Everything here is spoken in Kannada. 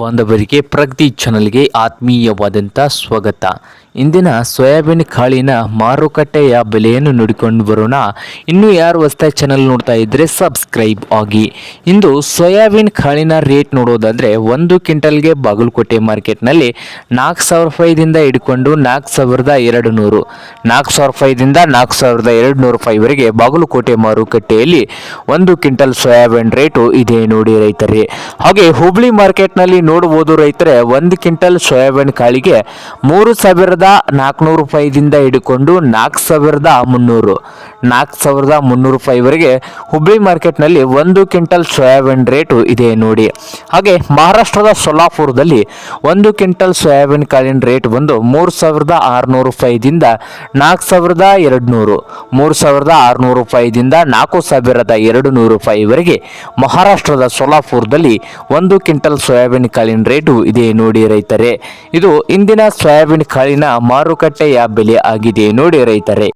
ಬಾಂಧವರಿಗೆ ಪ್ರಗತಿ ಚಾನಲ್ಗೆ ಆತ್ಮೀಯವಾದಂಥ ಸ್ವಾಗತ. ಇಂದಿನ ಸೋಯಾಬೀನ್ ಕಾಳಿನ ಮಾರುಕಟ್ಟೆಯ ಬೆಲೆಯನ್ನು ನೋಡಿಕೊಂಡು ಬರೋಣ. ಇನ್ನು ಯಾರು ಹೊಸ್ದಾಗಿ ಚಾನಲ್ ನೋಡ್ತಾ ಇದ್ದರೆ ಸಬ್ಸ್ಕ್ರೈಬ್ ಆಗಿ. ಇಂದು ಸೋಯಾಬೀನ್ ಕಾಳಿನ ರೇಟ್ ನೋಡೋದಾದರೆ ಒಂದು ಕ್ವಿಂಟಲ್ಗೆ ಬಾಗಲಕೋಟೆ ಮಾರ್ಕೆಟ್ನಲ್ಲಿ ನಾಲ್ಕು ಸಾವಿರ ರೂಪಾಯಿದಿಂದ ಹಿಡ್ಕೊಂಡು ನಾಲ್ಕು ಸಾವಿರದ ಎರಡು ನೂರು ನಾಲ್ಕು ಸಾವಿರ ರೂಪಾಯಿದಿಂದ ನಾಲ್ಕು ಸಾವಿರದ ಎರಡು ನೂರು ರೂಪಾಯಿವರೆಗೆ ಬಾಗಲಕೋಟೆ ಮಾರುಕಟ್ಟೆಯಲ್ಲಿ ಒಂದು ಕ್ವಿಂಟಲ್ ಸೋಯಾಬೀನ್ ರೇಟು ಇದೆ ನೋಡಿ ರೈತರೇ. ಹಾಗೆ ಹುಬ್ಳಿ ಮಾರ್ಕೆಟ್ನಲ್ಲಿ ನೋಡಬಹುದು ರೈತರೇ, ಒಂದು ಕ್ವಿಂಟಲ್ ಸೋಯಾಬೀನ್ ಕಾಳಿಗೆ ಮೂರು ಸಾವಿರದ ನಾಲ್ಕುನೂರು ರೂಪಾಯಿದಿಂದ ಹಿಡ್ಕೊಂಡು ನಾಲ್ಕು ಸಾವಿರದ ಮುನ್ನೂರು. ನಾಲ್ಕು ಸಾವಿರದ ಮುನ್ನೂರು ರೂಪಾಯಿವರೆಗೆ ಹುಬ್ಬಳ್ಳಿ ಮಾರ್ಕೆಟ್ನಲ್ಲಿ ಒಂದು ಕ್ವಿಂಟಲ್ ಸೋಯಾಬೀನ್ ರೇಟು ಇದೆ ನೋಡಿ. ಹಾಗೆ ಮಹಾರಾಷ್ಟ್ರದ ಸೊಲ್ಲಾಪುರದಲ್ಲಿ ಒಂದು ಕ್ವಿಂಟಲ್ ಸೋಯಾಬೀನ್ ಕಾಳಿನ ರೇಟ್ ಬಂದು ಮೂರು ಸಾವಿರದ ಆರುನೂರು ರೂಪಾಯಿದಿಂದ ನಾಲ್ಕು ಸಾವಿರದ ಎರಡು ನೂರು ಮೂರು ಸಾವಿರದ ಆರುನೂರು ರೂಪಾಯಿದಿಂದ ನಾಲ್ಕು ಸಾವಿರದ ಎರಡು ನೂರು ರೂಪಾಯಿವರೆಗೆ ಮಹಾರಾಷ್ಟ್ರದ ಸೊಲಾಪುರದಲ್ಲಿ ಒಂದು ಕ್ವಿಂಟಲ್ ಸೋಯಾಬೀನ್ ಕಾಳಿನ ರೇಟು ಇದೆ ನೋಡಿ ರೈತರೇ. ಇದು ಇಂದಿನ ಸೋಯಾಬೀನ್ ಕಾಳಿನ ಮಾರುಕಟ್ಟೆಯ ಬೆಲೆ ಆಗಿದೆ ನೋಡಿ ರೈತರೇ.